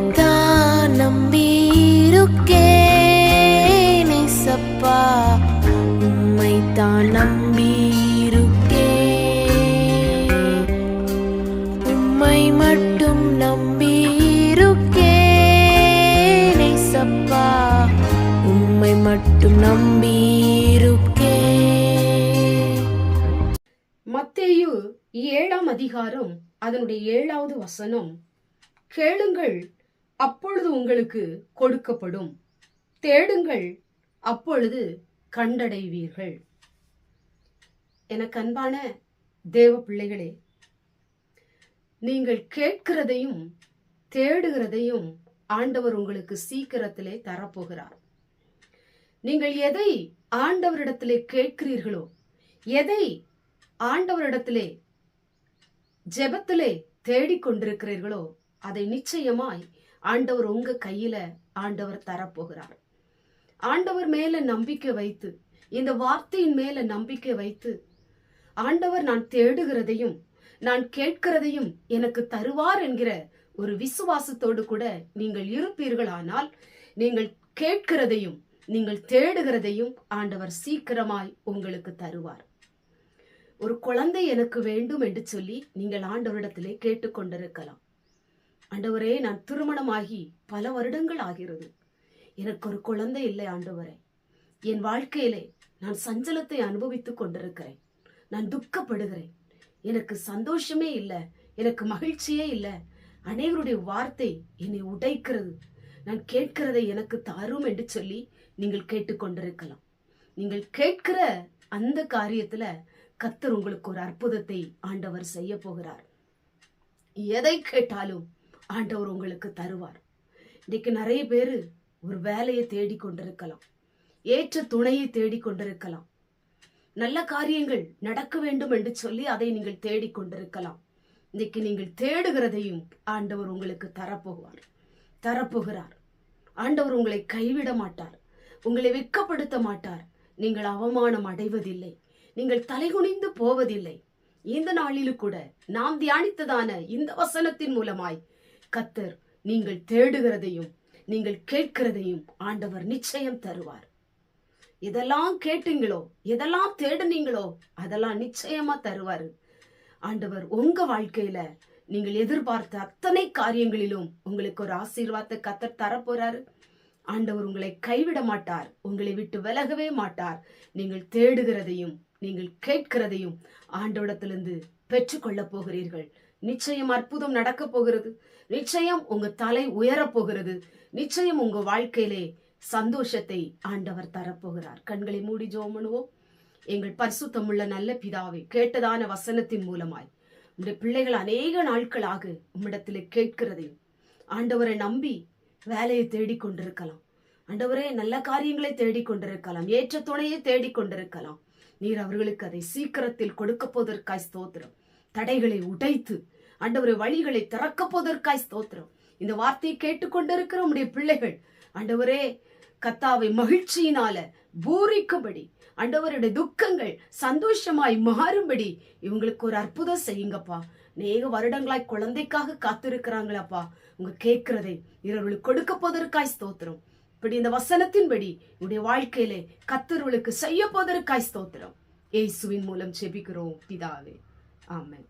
உம்மைத்தான் நம்பியிருக்கேன் ஏசப்பா உம்மைத்தான் நம்பியிருக்கேன் உம்மை மட்டும் நம்பியிருக்கேன் ஏசப்பா உம்மை மட்டும் நம்பியிருக்கேன் மத்தேயு ஏழாம் அதிகாரம் அதனுடைய ஏழாவது வசனம். கேளுங்கள் அப்பொழுது உங்களுக்கு கொடுக்கப்படும். தேடுங்கள் அப்பொழுது கண்டடைவீர்கள். எனக்கு அன்பான தேவ பிள்ளைகளே நீங்கள் கேட்கிறதையும் தேடுகிறதையும் ஆண்டவர் உங்களுக்கு சீக்கிரத்திலே தரப்போகிறார். நீங்கள் எதை ஆண்டவரிடத்திலே கேட்கிறீர்களோ எதை ஆண்டவரிடத்திலே ஜெபத்திலே தேடிக்கொண்டிருக்கிறீர்களோ அதை நிச்சயமாய் ஆண்டவர் உங்க கையில ஆண்டவர் தரப்போகிறார். ஆண்டவர் மேல நம்பிக்கை வைத்து இந்த வார்த்தையின் மேல நம்பிக்கை வைத்து ஆண்டவர் நான் தேடுகிறதையும் நான் கேட்கிறதையும் எனக்கு தருவார் என்கிற ஒரு விசுவாசத்தோடு கூட நீங்கள் இருப்பீர்களானால் நீங்கள் கேட்கிறதையும் நீங்கள் தேடுகிறதையும் ஆண்டவர் சீக்கிரமாய் உங்களுக்கு தருவார். ஒரு குழந்தை எனக்கு வேண்டும் என்று சொல்லி நீங்கள் ஆண்டவரிடத்திலே கேட்டுக்கொண்டிருக்கலாம். ஆண்டவரே நான் திருமணமாகி பல வருடங்கள் ஆகிறது. எனக்கு ஒரு குழந்தை இல்லை ஆண்டவரே. என் வாழ்க்கையிலே நான் சஞ்சலத்தை அனுபவித்துக் கொண்டிருக்கிறேன். நான் துக்கப்படுகிறேன். எனக்கு சந்தோஷமே இல்லை. எனக்கு மகிழ்ச்சியே இல்லை. அனைவருடைய வார்த்தை என்னை உடைக்கிறது. நான் கேட்கிறதை எனக்கு தாரும் என்று சொல்லி நீங்கள் கேட்டுக்கொண்டிருக்கலாம். நீங்கள் கேட்கிற அந்த காரியத்துல கத்தர் உங்களுக்கு ஒரு அற்புதத்தை ஆண்டவர் செய்ய போகிறார். எதை கேட்டாலும் ஆண்டவர் உங்களுக்கு தருவார். இன்றைக்கு நிறைய பேர் ஒரு வேலையை தேடிக் கொண்டிருக்கலாம். ஏற்ற துணையை தேடிக் கொண்டிருக்கலாம். நல்ல காரியங்கள் நடக்க வேண்டும் என்று சொல்லி அதை நீங்கள் தேடிக் கொண்டிருக்கலாம். இன்னைக்கு நீங்கள் தேடுகிறதையும் ஆண்டவர் உங்களுக்கு தரப்போவார் தரப்போகிறார். ஆண்டவர் உங்களை கைவிட மாட்டார். உங்களை வெக்கப்படுத்த மாட்டார். நீங்கள் அவமானம் அடைவதில்லை. நீங்கள் தலைகுனிந்து போவதில்லை. இந்த நாளிலும் கூட நாம் தியானித்ததான இந்த வசனத்தின் மூலமாய் கத்தர் நீங்கள் தேடுகிறதையும் நீங்கள் கேட்கிறதையும் ஆண்டவர் நிச்சயம் தருவார். எதெல்லாம் கேட்டீங்களோ எதெல்லாம் தேடுனீங்களோ அதெல்லாம் நிச்சயமா தருவாரு. ஆண்டவர் உங்க வாழ்க்கையில நீங்கள் எதிர்பார்த்த அத்தனை காரியங்களிலும் உங்களுக்கு ஒரு ஆசீர்வாதத்தை கத்தர் தரப்போறாரு. ஆண்டவர் உங்களை கைவிட மாட்டார் உங்களை விட்டு விலகவே மாட்டார். நீங்கள் தேடுகிறதையும் நீங்கள் கேட்கிறதையும் ஆண்டவரிடத்திலிருந்து பெற்றுக்கொள்ள போகிறீர்கள். நிச்சயம் அற்புதம் நடக்க போகிறது. நிச்சயம் உங்க தலை உயரப் போகிறது. நிச்சயம் உங்க வாழ்க்கையிலே சந்தோஷத்தை ஆண்டவர் தரப்போகிறார் கண்களை மூடி ஜோமனுவோம் எங்கள் பரிசுத்தமுள்ள நல்ல பிதாவை கேட்டதான வசனத்தின் மூலமாய் உடைய பிள்ளைகள் அநேக நாட்களாக உம்மிடத்தில் கேட்கிறதையும் ஆண்டவரை நம்பி வேலையை தேடிக் கொண்டிருக்கலாம். ஆண்டவரே நல்ல காரியங்களை தேடிக் கொண்டிருக்கலாம். ஏற்ற துணையை தேடிக் கொண்டிருக்கலாம். நீர் அவர்களுக்கு அதை சீக்கிரத்தில் கொடுக்க போவதற்காய் ஸ்தோத்திரம். தடைகளை உடைத்து ஆண்டவரை வழிகளை திறக்க போவதற்காய் ஸ்தோத்திரம். இந்த வார்த்தையை கேட்டுக்கொண்டிருக்கிற உடைய பிள்ளைகள் ஆண்டவரே கத்தாவை மகிழ்ச்சியினால பூரிக்கும்படி ஆண்டவருடைய துக்கங்கள் சந்தோஷமாய் மாறும்படி இவங்களுக்கு ஒரு அற்புதம் செய்யுங்கப்பா. நேக வருடங்களாய் குழந்தைக்காக காத்திருக்கிறாங்களப்பா. உங்க கேட்கிறதை இவர்களுக்கு கொடுக்க போவதற்காய் ஸ்தோத்திரம். இப்படி இந்த வசனத்தின்படி உடைய வாழ்க்கையிலே கத்தர்களுக்கு செய்ய போவதற்காய் ஸ்தோத்திரம். ஏசுவின் மூலம் செபிக்கிறோம் பிதாவே. 啊，没